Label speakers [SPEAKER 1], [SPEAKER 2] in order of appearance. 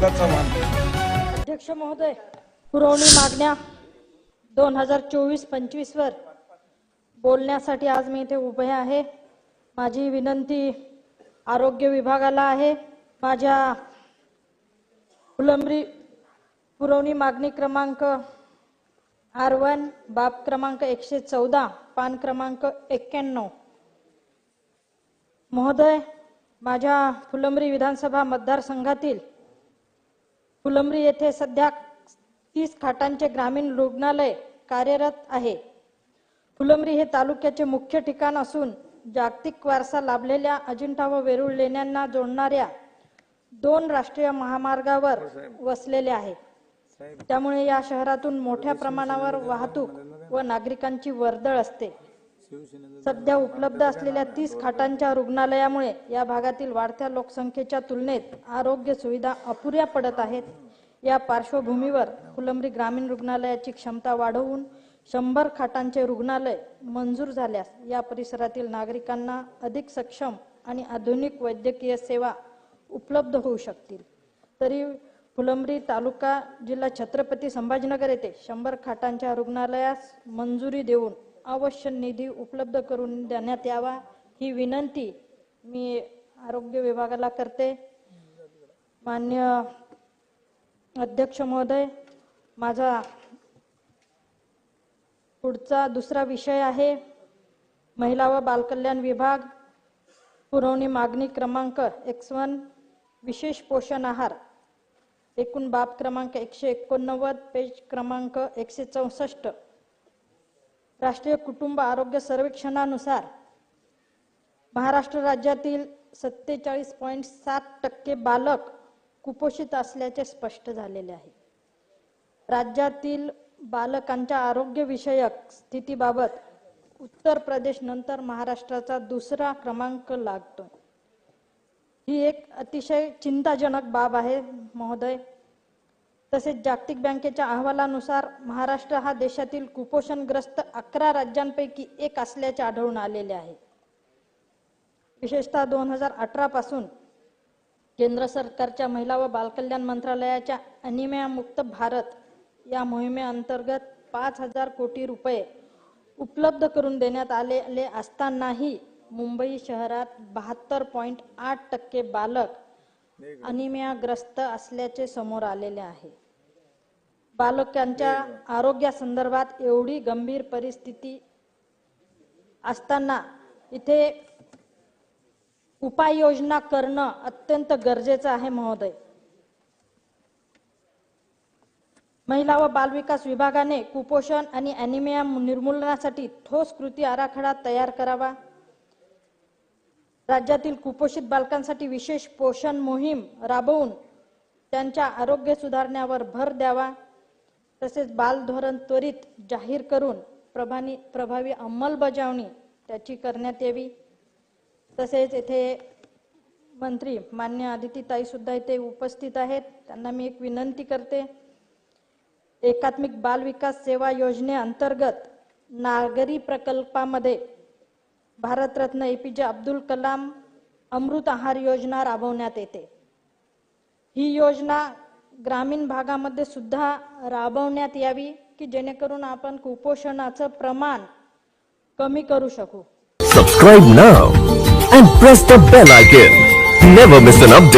[SPEAKER 1] दादा चव्हाण
[SPEAKER 2] अध्यक्ष महोदय पुरवणी मागण्या दोन हजार चोवीस पंचवीस वर बोलण्यासाठी आज मी इथे उभे आहे. माझी विनंती आरोग्य विभागाला आहे. माझ्या फुलंबरी पुरवणी मागणी क्रमांक आर वन बाब क्रमांक एकशे चौदा पान क्रमांक एक्क्याण्णव. महोदय माझ्या फुलंबरी विधानसभा मतदारसंघातील फुलंब्री येथे सध्या तीस खाटांचे ग्रामीण रुग्णालय कार्यरत आहे. फुलंब्री हे तालुक्याचे मुख्य ठिकाण असून जागतिक वारसा लाभलेल्या अजिंठा व वेरूळ लेण्यांना जोडणाऱ्या दोन राष्ट्रीय महामार्गावर वसलेले आहे. त्यामुळे या शहरातून मोठ्या प्रमाणावर वाहतूक व नागरिकांची वर्दळ असते. सध्या उपलब्ध असलेल्या तीस खाटांच्या रुग्णालयामुळे या भागातील वाढत्या लोकसंख्येच्या तुलनेत आरोग्य सुविधा अपुऱ्या पडत आहेत. या पार्श्वभूमीवर फुलंब्री ग्रामीण रुग्णालयाची क्षमता वाढवून शंभर खाटांचे रुग्णालय मंजूर झाल्यास या परिसरातील नागरिकांना अधिक सक्षम आणि आधुनिक वैद्यकीय सेवा उपलब्ध होऊ शकतील. तरी फुलंब्री तालुका जिल्हा छत्रपती संभाजीनगर येथे शंभर खाटांच्या रुग्णालयास मंजुरी देऊन आवश्यक निधी उपलब्ध करून देण्यात यावा ही विनंती मी आरोग्य विभागाला करते. मान्य अध्यक्ष महोदय माझा पुढचा दुसरा विषय आहे महिला व बालकल्याण विभाग. पुरवणी मागणी क्रमांक एक्स वन विशेष पोषण आहार. एकूण बाब क्रमांक एकशे एकोणनव्वद पेज क्रमांक एकशे चौसष्ट. राष्ट्रीय कुटुंब आरोग्य सर्वेक्षणानुसार महाराष्ट्र राज्यातील सत्तेचाळीस पॉईंट सात टक्के बालक कुपोषित असल्याचे स्पष्ट झालेले आहे. राज्यातील बालकांच्या आरोग्यविषयक स्थितीबाबत उत्तर प्रदेश नंतर महाराष्ट्राचा दुसरा क्रमांक लागतो ही एक अतिशय चिंताजनक बाब आहे महोदय. तसेच जागतिक बँकेच्या अहवालानुसार महाराष्ट्र हा देशातील कुपोषणग्रस्त अकरा राज्यांपैकी एक असल्याचे आढळून आलेले आहे. विशेषतः दोन हजार अठरा पासून केंद्र सरकारच्या महिला व बालकल्याण मंत्रालयाच्या अनिमयामुक्त भारत या मोहिमेअंतर्गत पाच हजार कोटी रुपये उपलब्ध करून देण्यात आलेले असतानाही मुंबई शहरात बहात्तर पॉईंट आठ टक्के बालक अनिमियाग्रस्त असल्याचे समोर आलेले आहे. बालकांच्या आरोग्यासंदर्भात एवढी गंभीर परिस्थिती असताना इथे उपाययोजना करणं अत्यंत गरजेचं आहे महोदय. महिला व बालविकास विभागाने कुपोषण आणि अॅनिमिया निर्मूलनासाठी ठोस कृती आराखडा तयार करावा. राज्यातील कुपोषित बालकांसाठी विशेष पोषण मोहीम राबवून त्यांच्या आरोग्य सुधारण्यावर भर द्यावा तसेच बाल धोरण त्वरित जाहीर करून प्रभानी प्रभावी अंमलबजावणी त्याची करण्यात यावी. तसेच येथे मंत्री मान्य आदितीताई सुद्धा इथे उपस्थित आहेत. त्यांना मी एक विनंती करते. एकात्मिक बाल विकास सेवा योजनेअंतर्गत नागरी प्रकल्पामध्ये भारतरत्न ए पी जे अब्दुल कलाम अमृत आहार योजना राबवण्यात येते. ही योजना ग्रामीण भागामध्ये सुद्धा राबवण्यात यावी की जेणेकरून आपण कुपोषणाचं प्रमाण कमी करू शकू.
[SPEAKER 3] Subscribe now and press the bell icon never miss an update